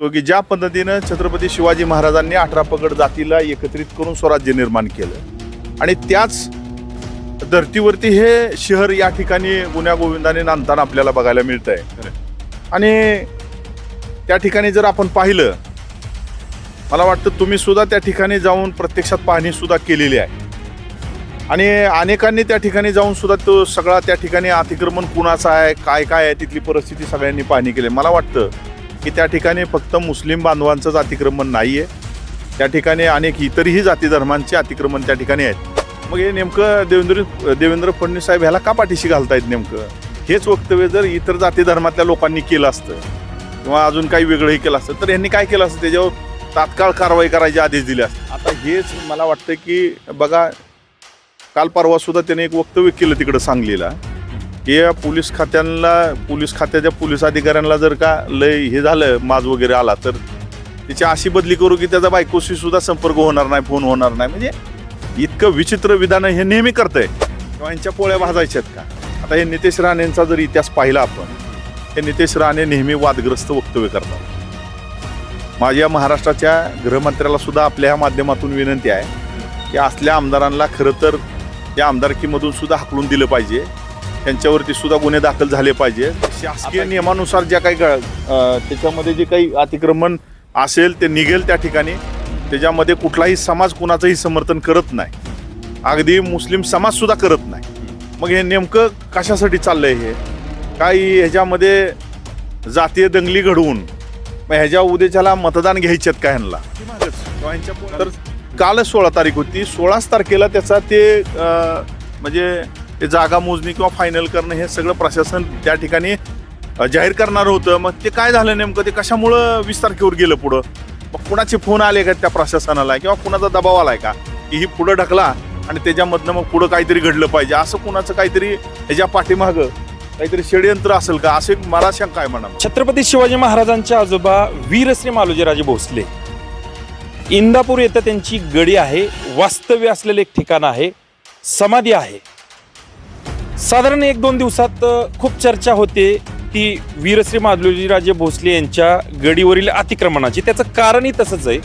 तो की ज्या पद्धतीनं छत्रपती शिवाजी महाराजांनी अठरा पगड जातीला एकत्रित करून स्वराज्य निर्माण केलं. आणि त्याच धर्तीवरती हे शहर या ठिकाणी गुन्ह्या गोविंदाने नांदताना आपल्याला बघायला मिळत आहे आणि त्या ठिकाणी जर आपण पाहिलं मला वाटतं तुम्ही सुद्धा त्या ठिकाणी जाऊन प्रत्यक्षात पाहणी सुद्धा केलेली आहे. आणि अनेकांनी त्या ठिकाणी जाऊन सुद्धा तो सगळा त्या ठिकाणी अतिक्रमण कुणाचं आहे काय काय आहे तिथली परिस्थिती सगळ्यांनी पाहणी केली. मला वाटतं की त्या ठिकाणी फक्त मुस्लिम बांधवांचंच अतिक्रमण नाही आहे त्या ठिकाणी अनेक इतरही जाती धर्मांचे अतिक्रमण त्या ठिकाणी आहेत. मग हे नेमकं देवेंद्र देवेंद्र फडणवीस साहेब ह्याला का पाठीशी घालतायत नेमकं? हेच वक्तव्य जर इतर जाती धर्मातल्या लोकांनी केलं असतं किंवा अजून काही वेगळंही केलं असतं तर यांनी काय केलं असतं? त्याच्यावर तात्काळ कारवाई करायचे आदेश दिले असते. आता हेच मला वाटतं की बघा काल परवासुद्धा त्याने एक वक्तव्य केलं तिकडं सांगलीला. की या पोलीस खात्यांना पोलीस खात्याच्या पोलीस अधिकाऱ्यांना जर का लय हे झालं माज वगैरे आला तर त्याची अशी बदली करू की त्याचा बायकोशी सुद्धा संपर्क होणार नाही फोन होणार नाही. म्हणजे इतकं विचित्र विधानं हे नेहमी करतंय. किंवा यांच्या पोळ्या भाजायच्यात का? आता हे नितेश राणेंचा जर इतिहास पाहिला आपण हे नितेश राणे नेहमी वादग्रस्त वक्तव्य करतात. माझ्या महाराष्ट्राच्या गृहमंत्र्याला सुद्धा आपल्या ह्या माध्यमातून विनंती आहे की असल्या आमदारांना खरं तर या आमदारकीमधून सुद्धा हाकलून दिलं पाहिजे. त्यांच्यावरती सुद्धा गुन्हे दाखल झाले पाहिजे. शासकीय नियमानुसार ज्या काही त्याच्यामध्ये जे काही अतिक्रमण असेल ते निघेल त्या ठिकाणी. त्याच्यामध्ये कुठलाही समाज कुणाचंही समर्थन करत नाही. अगदी मुस्लिम समाज सुद्धा करत नाही. मग हे नेमकं कशासाठी चाललंय हे? काही ह्याच्यामध्ये जातीय दंगली घडवून मग ह्याच्या उद्याच्याला मतदान घ्यायच्यात का ह्यांना? तर कालच सोळा तारीख होती. सोळाच तारखेला त्याचा ते म्हणजे ते जागा मोजणी किंवा फायनल करणं हे सगळं प्रशासन त्या ठिकाणी जाहीर करणार होतं. मग ते काय झालं नेमकं? ते कशामुळं वीस तारखेवर गेलं पुढं? मग कुणाचे फोन आले का त्या प्रशासनाला? किंवा कुणाचा दबाव आलाय का? की ही पुढं ढकला आणि त्याच्यामधनं मग पुढं काहीतरी घडलं पाहिजे. असं कुणाचं काहीतरी ह्याच्या पाठीमागं काहीतरी षडयंत्र असेल का? असे मला शंका आहे म्हणा छत्रपती शिवाजी महाराजांचे आजोबा वीरश्री मालोजीराजे भोसले. इंदापूर येथे त्यांची गडी आहे. वास्तव्य असलेलं एक ठिकाण आहे. समाधी आहे. साधारण एक दोन दिवसात खूप चर्चा होते ती वीरश्री माधुरीराजे भोसले यांच्या गडीवरील अतिक्रमणाची. त्याचं कारणही तसंच आहे.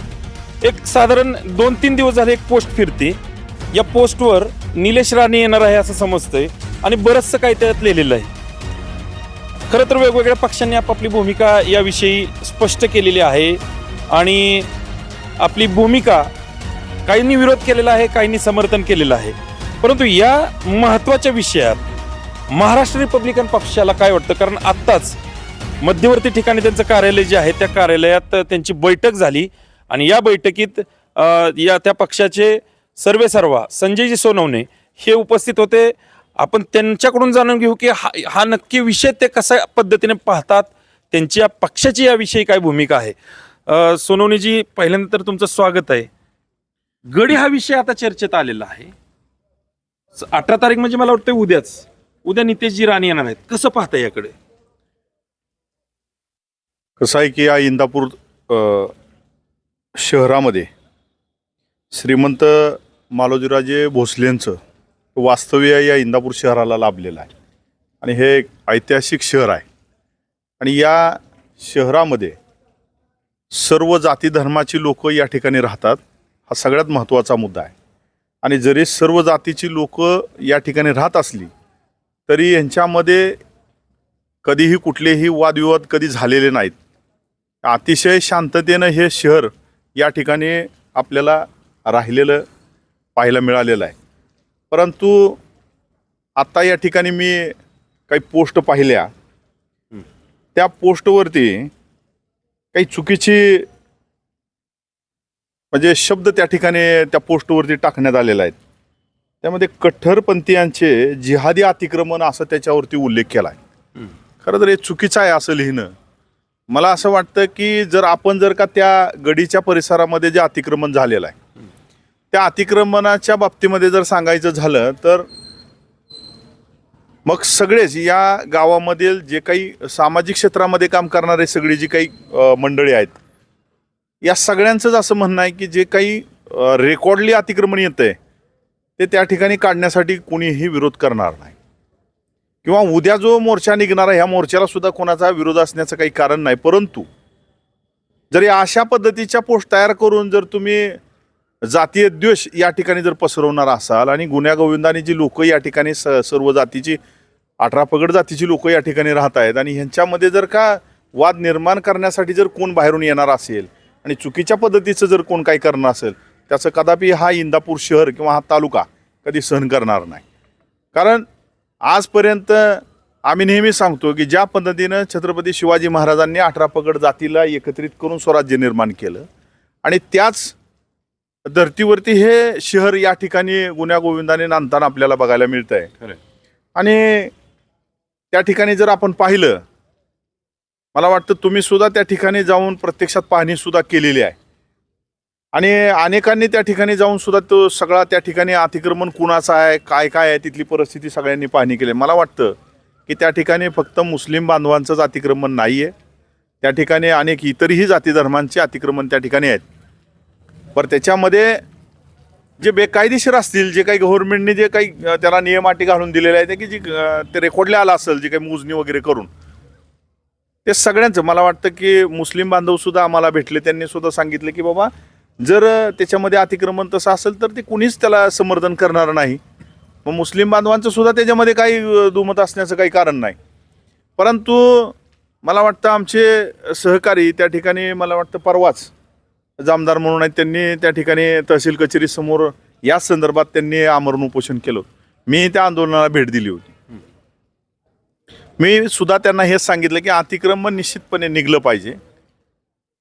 एक साधारण दोन तीन दिवस झाले एक पोस्ट फिरते. या पोस्टवर निलेश राणे येणार आहे असं समजतंय आणि बरंचसं काही त्यात लिहिलेलं आहे. खरं तर वेगवेगळ्या पक्षांनी आपापली भूमिका याविषयी स्पष्ट केलेली आहे आणि आपली भूमिका काहींनी विरोध केलेला आहे काहींनी समर्थन केलेलं आहे. परंतु या महत्त्वाच्या विषयात महाराष्ट्र रिपब्लिकन पक्षाला काय वाटतं? कारण आत्ताच मध्यवर्ती ठिकाणी त्यांचं कार्यालय जे आहे त्या कार्यालयात त्यांची बैठक झाली आणि या बैठकीत या त्या पक्षाचे सर्वे सर्वा संजयजी सोनवणे हे उपस्थित होते. आपण त्यांच्याकडून जाणून घेऊ की हा हा नक्की विषय ते कसा पद्धतीने पाहतात? त्यांची या पक्षाची याविषयी काय भूमिका आहे? अ, सोनवणेजी पहिल्यांदा तर तुमचं स्वागत आहे. गडी हा विषय आता चर्चेत आलेला आहे. अठरा तारीख म्हणजे मला वाटतं उद्याच. उद्या नितेशजी राणे येणार आहेत. कसं पाहता याकडे? कसं आहे की या इंदापूर अ, शहरामध्ये श्रीमंत मालोजीराजे भोसलेंचं वास्तव्य या इंदापूर शहराला लाभलेलं आहे. आणि हे एक ऐतिहासिक शहर आहे. आणि या शहरामध्ये सर्व जाती धर्माची लोक या ठिकाणी राहतात. हा सगळ्यात महत्त्वाचा मुद्दा आहे. आणि जरी सर्व जातीची लोक या ठिकाणी राहत असली तरी यांच्यामध्ये कधीही कुठलेही वादविवाद कधी झालेले नाहीत. अतिशय शांततेनं हे शहर या ठिकाणी आपल्याला राहिलेलं पाहायला मिळालेलं आहे. परंतु आत्ता या ठिकाणी मी काही पोस्ट पाहिल्या. त्या पोस्टवरती काही चुकीची म्हणजे शब्द त्या ठिकाणी त्या पोस्टवरती टाकण्यात आलेले आहेत त्यामध्ये कट्टरपंथीयांचे जिहादी अतिक्रमण असं त्याच्यावरती उल्लेख केला आहे. खरं तर हे चुकीचं आहे असं लिहिणं. मला असं वाटतं की जर आपण जर का त्या गडीच्या परिसरामध्ये जे अतिक्रमण झालेलं आहे त्या अतिक्रमणाच्या बाबतीमध्ये जर सांगायचं झालं तर मग सगळेच या गावामधील जे काही सामाजिक क्षेत्रामध्ये काम करणारे सगळी जी काही मंडळी आहेत या सगळ्यांचंच असं म्हणणं आहे की जे काही रेकॉर्डली अतिक्रमण येतं आहे ते त्या ठिकाणी काढण्यासाठी कुणीही विरोध करणार नाही. किंवा उद्या जो मोर्चा निघणार आहे ह्या मोर्चाला सुद्धा कोणाचा विरोध असण्याचं काही कारण नाही. परंतु जर या अशा पद्धतीच्या पोस्ट तयार करून जर तुम्ही जातीय द्वेष या ठिकाणी जर पसरवणार असाल आणि गुन्ह्यागोविंदाने जी लोक या ठिकाणी स सर्व जातीची अठरा पगड जातीची लोक या ठिकाणी राहत आहेत आणि ह्यांच्यामध्ये जर का वाद निर्माण करण्यासाठी जर कोण बाहेरून येणार असेल आणि चुकीच्या पद्धतीचं जर कोण काही करणार असेल त्याचं कदापि हा इंदापूर शहर किंवा हा तालुका कधी सहन करणार नाही कारण आजपर्यंत आम्ही नेहमी सांगतो की ज्या पद्धतीनं छत्रपती शिवाजी महाराजांनी अठरा पगड जातीला एकत्रित करून स्वराज्य निर्माण केलं आणि त्याच धर्तीवरती हे शहर या ठिकाणी गुन्ह्या गोविंदाने नांदताना आपल्याला बघायला मिळत आहे. आणि त्या ठिकाणी जर आपण पाहिलं मला वाटतं तुम्ही सुद्धा त्या ठिकाणी जाऊन प्रत्यक्षात पाहणी सुद्धा केलेली आहे. आणि अनेकांनी त्या ठिकाणी जाऊन सुद्धा तो सगळा त्या ठिकाणी अतिक्रमण कुणाचं आहे काय काय आहे तिथली परिस्थिती सगळ्यांनी पाहणी केली. मला वाटतं की त्या ठिकाणी फक्त मुस्लिम बांधवांचंच अतिक्रमण नाही आहे त्या ठिकाणी अनेक इतरही जाती धर्मांचे अतिक्रमण त्या ठिकाणी आहेत. बरं त्याच्यामध्ये जे बेकायदेशीर असतील जे काही गव्हर्नमेंटने जे काही त्याला नियम अटी घालून दिलेले आहेत की जी ते रेकॉर्डला आलं असेल जे काही मोजणी वगैरे करून. ते सगळ्यांचं. मला वाटतं की मुस्लिम बांधवसुद्धा आम्हाला भेटले. त्यांनी सुद्धा सांगितलं की बाबा जर त्याच्यामध्ये अतिक्रमण तसं असेल तर ते कुणीच त्याला समर्थन करणार नाही. मग मुस्लिम बांधवांचं सुद्धा त्याच्यामध्ये काही दुमत असण्याचं काही कारण नाही. परंतु मला वाटतं आमचे सहकारी त्या ठिकाणी मला वाटतं परवाच जामदार म्हणून आहेत त्यांनी त्या ठिकाणी तहसील कचेरीसमोर याच या संदर्भात त्यांनी आमरण उपोषण केलं. मी त्या आंदोलनाला भेट दिली होती. मी सुद्धा त्यांना हेच सांगितलं की अतिक्रमण निश्चितपणे निघलं पाहिजे.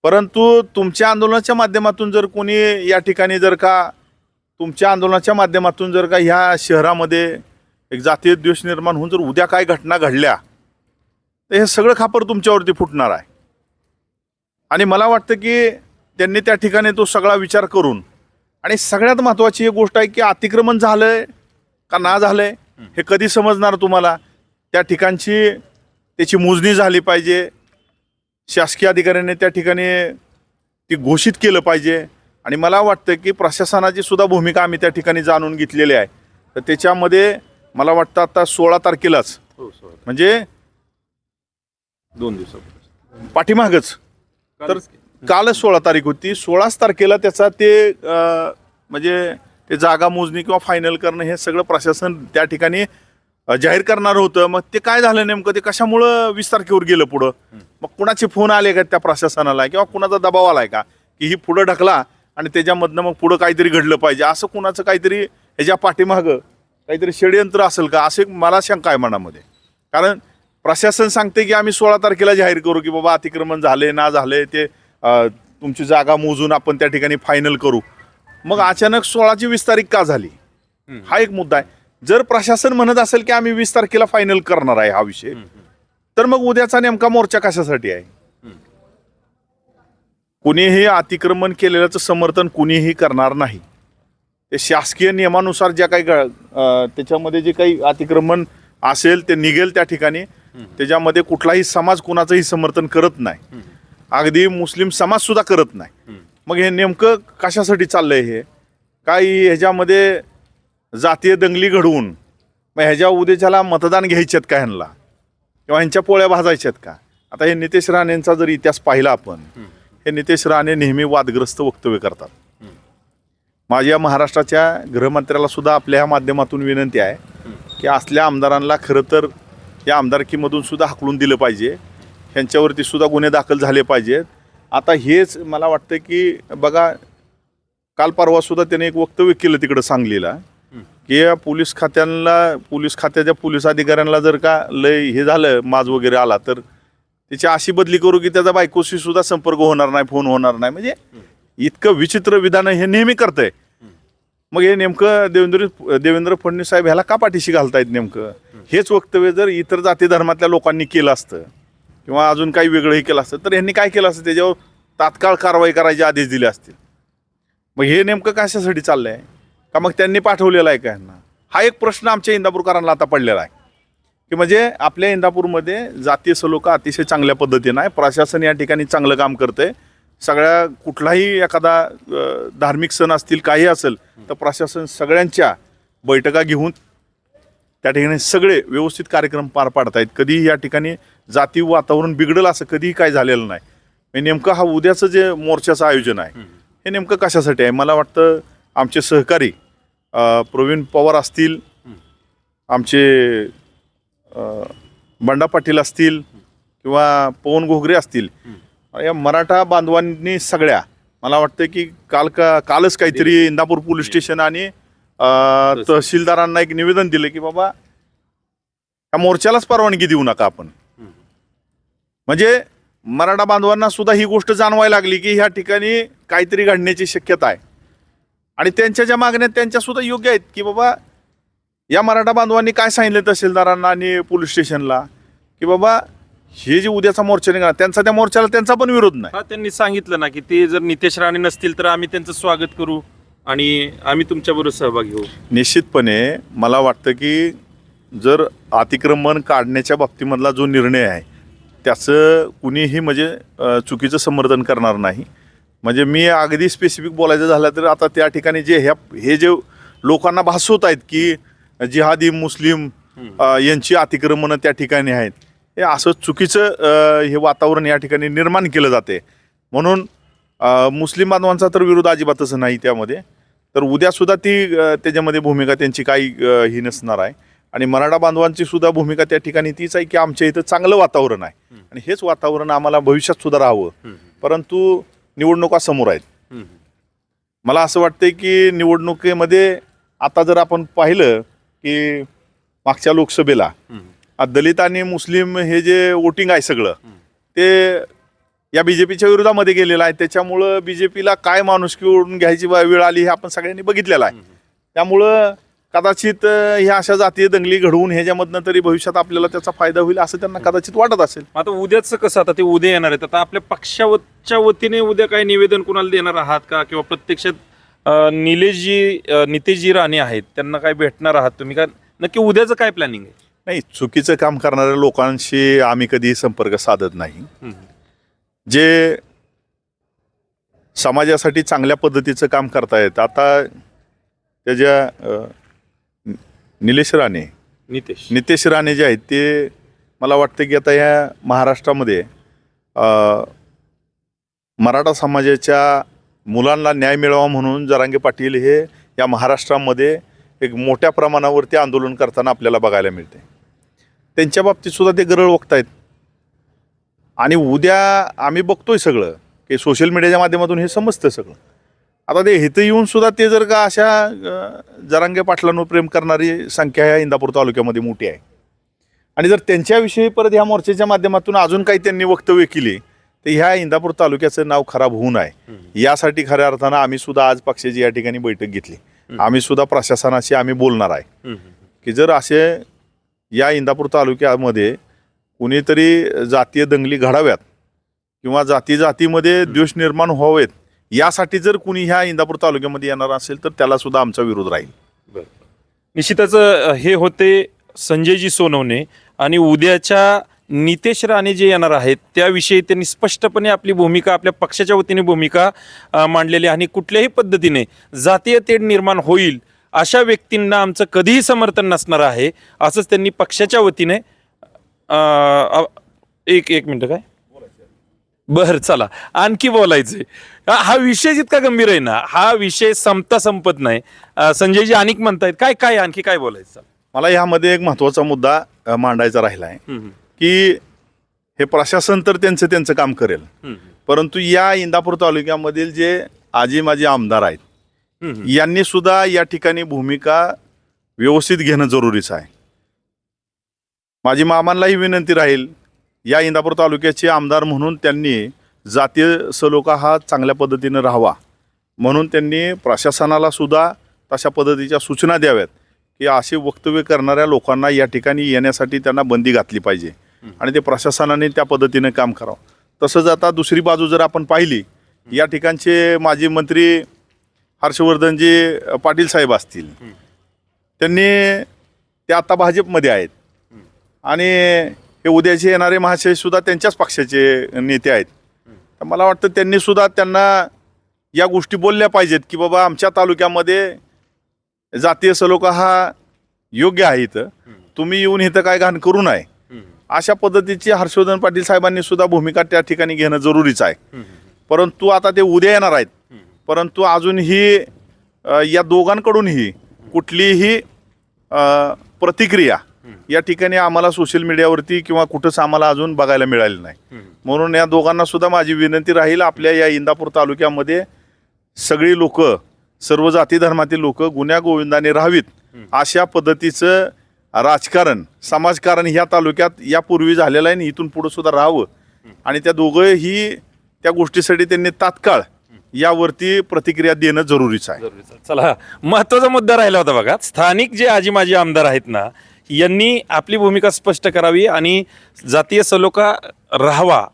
परंतु तुमच्या आंदोलनाच्या माध्यमातून जर कोणी या ठिकाणी जर का तुमच्या आंदोलनाच्या माध्यमातून जर का ह्या शहरामध्ये एक जातीय द्वेष निर्माण होऊन जर उद्या काय घटना घडल्या तर हे सगळं खापर तुमच्यावरती फुटणार आहे. आणि मला वाटतं की त्यांनी त्या ठिकाणी तो सगळा विचार करून आणि सगळ्यात महत्त्वाची एक गोष्ट आहे की अतिक्रमण झालंय का ना झालंय हे कधी समजणार तुम्हाला? त्या ठिकाणची त्याची मोजणी झाली पाहिजे. शासकीय अधिकाऱ्यांनी त्या ठिकाणी ती घोषित केलं पाहिजे. आणि मला वाटतं की प्रशासनाची सुद्धा भूमिका आम्ही त्या ठिकाणी जाणून घेतलेली आहे. तर त्याच्यामध्ये मला वाटतं आता सोळा तारखेलाच हो. म्हणजे दोन दिवसापूर्वी. पाठीमागच. तर कालच सोळा तारीख होती. सोळाच तारखेला त्याचा ते म्हणजे ते जागा मोजणी किंवा फायनल करणं हे सगळं प्रशासन त्या ठिकाणी जाहीर करणार होतं. मग ते काय झालं नेमकं? ते कशामुळं वीस तारखेवर गेलं पुढं? मग कुणाचे फोन आले का त्या प्रशासनाला? किंवा कुणाचा दबाव आलाय का? की ही पुढं ढकला आणि त्याच्यामधनं मग पुढं काहीतरी घडलं पाहिजे. असं कुणाचं काहीतरी ह्याच्या पाठीमागं काहीतरी षडयंत्र असेल का? असे मला शंका आहे मनामध्ये. कारण प्रशासन सांगते की आम्ही सोळा तारखेला जाहीर करू की बाबा अतिक्रमण झाले ना झाले ते तुमची जागा मोजून आपण त्या ठिकाणी फायनल करू. मग अचानक सोळाची वीस तारीख का झाली? हा एक मुद्दा आहे. जर प्रशासन म्हणत असेल की आम्ही वीस तारखेला फायनल करणार आहे हा विषय तर मग उद्याचा नेमका मोर्चा कशासाठी आहे? कुणीही अतिक्रमण केलेल्याचं समर्थन कुणीही करणार नाही. ते शासकीय नियमानुसार ज्या काही त्याच्यामध्ये जे काही अतिक्रमण असेल ते निघेल त्या ठिकाणी. त्याच्यामध्ये कुठलाही समाज कुणाचंही समर्थन करत नाही. अगदी मुस्लिम समाज सुद्धा करत नाही. मग हे नेमकं कशासाठी चाललंय हे? काही ह्याच्यामध्ये जातीय दंगली घडवून मग ह्याच्या उद्याच्याला मतदान घ्यायचेत का ह्यांना? किंवा ह्यांच्या पोळ्या भाजायच्यात का? आता हे नितेश राणेंचा जर इतिहास पाहिला आपण हे नितेश राणे नेहमी वादग्रस्त वक्तव्य करतात. माझ्या महाराष्ट्राच्या गृहमंत्र्याला सुद्धा आपल्या ह्या माध्यमातून विनंती आहे की असल्या आमदारांना खरं तर या आमदारकीमधून सुद्धा हाकलून दिलं पाहिजे. ह्यांच्यावरती सुद्धा गुन्हे दाखल झाले पाहिजेत. आता हेच मला वाटतं की बघा काल परवा सुद्धा त्याने एक वक्तव्य केलं तिकडं सांगलीला. की या पोलीस खात्यांना पोलीस खात्याच्या पोलीस अधिकाऱ्यांना जर का लय हे झालं माज वगैरे आला तर त्याची अशी बदली करू की त्याचा बायकोशी सुद्धा संपर्क होणार नाही फोन होणार नाही. म्हणजे इतकं विचित्र विधान हे नेहमी करतंय. मग हे नेमकं देवेंद्र देवेंद्र फडणवीस साहेब ह्याला का पाठीशी घालतायत नेमकं? हेच वक्तव्य जर इतर जाती धर्मातल्या लोकांनी केलं असतं किंवा अजून काही वेगळंही केलं असतं तर यांनी काय केलं असतं? त्याच्यावर तात्काळ कारवाई करायचे आदेश दिले असतील. मग हे नेमकं कशासाठी चाललं आहे का मग त्यांनी पाठवलेलं आहे का यांना? हा एक प्रश्न आमच्या इंदापूरकरांना आता पडलेला आहे. की म्हणजे आपल्या इंदापूरमध्ये जातीय सलोखा अतिशय चांगल्या पद्धतीनं आहे. प्रशासन या ठिकाणी चांगलं काम करतंय. सगळ्या कुठलाही एखादा धार्मिक सण असतील काही असेल तर प्रशासन सगळ्यांच्या बैठका घेऊन त्या ठिकाणी सगळे व्यवस्थित कार्यक्रम पार पाडत आहेत कधीही या ठिकाणी जाती वातावरण बिघडलं असं कधीही काय झालेलं नाही. नेमकं हा उद्याचं जे मोर्चाचं आयोजन आहे हे नेमकं कशासाठी आहे? मला वाटतं आमचे सहकारी प्रवीण पवार असतील आमचे बंडा पाटील असतील किंवा पवन घोगरे असतील या मराठा बांधवांनी सगळ्या मला वाटतं की काल का कालच काहीतरी इंदापूर पोलीस स्टेशन आणि तहसीलदारांना एक निवेदन दिलं की बाबा या मोर्चालाच परवानगी देऊ नका आपण. म्हणजे मराठा बांधवांना सुद्धा ही गोष्ट जाणवायला लागली की ह्या ठिकाणी काहीतरी घडण्याची शक्यता आहे. आणि त्यांच्या ज्या मागण्या त्यांच्या सुद्धा योग्य आहेत की बाबा या मराठा बांधवांनी काय सांगितलं तहसीलदारांना आणि पोलीस स्टेशनला? की बाबा हे जे उद्याचा मोर्चा निघाला त्यांचा त्या मोर्चाला त्यांचा पण विरोध नाही. हा त्यांनी सांगितलं ना की ते जर नितेश राणे नसतील तर आम्ही त्यांचं स्वागत करू आणि आम्ही तुमच्याबरोबर सहभागी होऊ. निश्चितपणे मला वाटतं की जर अतिक्रमण काढण्याच्या बाबतीमधला जो निर्णय आहे त्याचं कुणीही म्हणजे चुकीचं समर्थन करणार नाही. म्हणजे मी अगदी स्पेसिफिक बोलायचं झालं तर आता त्या ठिकाणी जे ह्या हे जे लोकांना भासवत आहेत की जिहादी मुस्लिम यांची अतिक्रमणं त्या ठिकाणी आहेत. हे असं चुकीचं हे वातावरण या ठिकाणी निर्माण केलं जाते. म्हणून मुस्लिम बांधवांचा तर विरोध अजिबातच नाही त्यामध्ये. तर उद्यासुद्धा ती त्याच्यामध्ये भूमिका त्यांची काही ही नसणार आहे. आणि मराठा बांधवांची सुद्धा भूमिका त्या ठिकाणी तीच आहे की आमच्या इथं चांगलं वातावरण आहे. आणि हेच वातावरण आम्हाला भविष्यात सुद्धा राहावं. परंतु निवडणुका समोर आहेत. मला असं वाटतंय की निवडणुकीमध्ये आता जर आपण पाहिलं की मागच्या लोकसभेला दलित आणि मुस्लिम हे जे वोटिंग आहे सगळं ते या बीजेपीच्या विरोधामध्ये गेलेलं आहे. त्याच्यामुळं बीजेपीला काय माणुसकी ओढून घ्यायची वेळ आली हे आपण सगळ्यांनी बघितलेलं आहे. त्यामुळं कदाचित ह्या अशा जातीय दंगली घडवून ह्याच्यामधनं तरी भविष्यात आपल्याला त्याचा फायदा होईल असं त्यांना कदाचित वाटत असेल. आता उद्याच कसं आता ते उद्या येणार आहेत. आता आपल्या पक्षाच्या वतीने उद्या काही निवेदन कोणाला देणार आहात का? किंवा प्रत्यक्षात निलेशजी नितेशजी राणे आहेत त्यांना काय भेटणार आहात तुम्ही? का नक्की उद्याचं काय प्लॅनिंग आहे? नाही चुकीचं काम करणाऱ्या लोकांशी आम्ही कधी संपर्क साधत नाही. जे समाजासाठी चांगल्या पद्धतीचं काम करतायत आता त्याच्या निलेश राणे. नितेश. नितेश राणे जे आहेत ते मला वाटतं की आता या महाराष्ट्रामध्ये अ, मराठा समाजाच्या मुलांना न्याय मिळावा म्हणून जरांगे पाटील हे या महाराष्ट्रामध्ये एक मोठ्या प्रमाणावरती आंदोलन करताना आपल्याला बघायला मिळते. त्यांच्या बाबतीत सुद्धा ते गरळ आहेत आणि उद्या आम्ही बघतोय सगळं की सोशल मीडियाच्या माध्यमातून हे समजतं सगळं. आता ते इथं येऊन सुद्धा ते जर का अशा जरांगे पाटलांवर प्रेम करणारी संख्या ह्या इंदापूर तालुक्यामध्ये मोठी आहे. आणि जर त्यांच्याविषयी परत ह्या मोर्चाच्या माध्यमातून अजून काही त्यांनी वक्तव्य केली तर ह्या इंदापूर तालुक्याचं नाव खराब होऊ नये. यासाठी खऱ्या अर्थानं आम्ही सुद्धा आज पक्षाची या ठिकाणी बैठक घेतली. आम्ही सुद्धा प्रशासनाशी आम्ही बोलणार आहे. की जर असे या इंदापूर तालुक्यामध्ये कुणीतरी जातीय दंगली घडाव्यात किंवा जाती जातीमध्ये द्वेष निर्माण व्हावेत यासाठी जर कुणी ह्या इंदापूर तालुक्यामध्ये येणार असेल तर त्याला सुद्धा आमचा विरोध राहील. निश्चितच हे होते संजयजी सोनवणे आणि उद्याच्या नितेश राणे जे येणार आहेत त्याविषयी त्यांनी स्पष्टपणे आपली भूमिका आपल्या पक्षाच्या वतीने भूमिका मांडलेली आहे. आणि कुठल्याही पद्धतीने जातीय तेढ निर्माण होईल अशा व्यक्तींना आमचं कधीही समर्थन नसणार आहे असंच त्यांनी पक्षाच्या वतीने एक एक मिनटं काय? बर चला. आणखी बोलायचंय. हा विषय जितका गंभीर आहे ना हा विषय संपता संपत नाही. संजयजी अनेक म्हणतायत काय काय आणखी काय बोलायचं मला यामध्ये एक महत्त्वाचा मुद्दा मांडायचा राहिला आहे की हे प्रशासन तर त्यांचं त्यांचं काम करेल. परंतु या इंदापूर तालुक्यामधील जे आजी माजी आमदार आहेत यांनी सुद्धा या ठिकाणी भूमिका व्यवस्थित घेणं जरुरीचं आहे. माझी मामांनाही विनंती राहील या इंदापूर तालुक्याचे आमदार म्हणून त्यांनी जातीय सलोखा हा चांगल्या पद्धतीनं राहावा. म्हणून त्यांनी प्रशासनाला सुद्धा तशा पद्धतीच्या सूचना द्याव्यात की असे वक्तव्य करणाऱ्या लोकांना या ठिकाणी येण्यासाठी त्यांना बंदी घातली पाहिजे आणि ते प्रशासनाने त्या पद्धतीने काम करावं. तसंच आता दुसरी बाजू जर आपण पाहिली या ठिकाणचे माजी मंत्री हर्षवर्धनजी पाटील साहेब असतील. त्यांनी ते आता भाजपमध्ये आहेत. आणि हे उद्याचे येणारे महाशय सुद्धा त्यांच्याच पक्षाचे नेते आहेत. तर मला वाटतं त्यांनी सुद्धा त्यांना या गोष्टी बोलल्या पाहिजेत की बाबा आमच्या तालुक्यामध्ये जातीय सलोखा हा योग्य आहे इथं. तुम्ही येऊन इथं काय घाण करू नये. अशा पद्धतीची हर्षवर्धन पाटील साहेबांनी सुद्धा भूमिका त्या ठिकाणी घेणं जरुरीच आहे. परंतु आता ते उद्या येणार आहेत. परंतु अजूनही या दोघांकडूनही कुठलीही प्रतिक्रिया या ठिकाणी आम्हाला सोशल मीडियावरती किंवा कुठंच आम्हाला अजून बघायला मिळाले नाही. म्हणून या दोघांना सुद्धा माझी विनंती राहील आपल्या या इंदापूर तालुक्यामध्ये सगळी लोक सर्व जाती धर्मातील लोक गुन्ह्या गोविंदाने राहावीत अशा पद्धतीचं राजकारण समाजकारण ह्या तालुक्यात यापूर्वी झालेलं आहे आणि इथून पुढं सुद्धा राहावं. आणि त्या दोघंही त्या गोष्टीसाठी त्यांनी तात्काळ यावरती प्रतिक्रिया देणं जरुरीचं आहे. चला महत्त्वाचा मुद्दा राहिला होता बघा. स्थानिक जे आजी माजी आमदार आहेत ना यांनी आपली भूमिका स्पष्ट करावी आणि जातीय सलोखा राहावा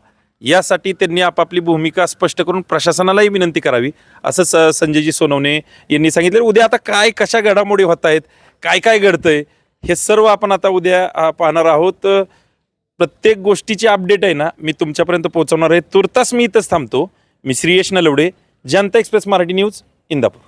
यासाठी त्यांनी आपापली भूमिका स्पष्ट करून प्रशासनालाही विनंती करावी असं स संजयजी सोनवणे यांनी सांगितलं. उद्या आता काय कशा घडामोडी होत आहेत काय काय घडतंय हे सर्व आपण आता उद्या पाहणार आहोत. प्रत्येक गोष्टीची अपडेट आहे ना मी तुमच्यापर्यंत पोहोचवणार आहे. तुर्तास मी इथंच थांबतो. मी श्रीयश नलवडे जनता एक्सप्रेस मराठी न्यूज इंदापूर.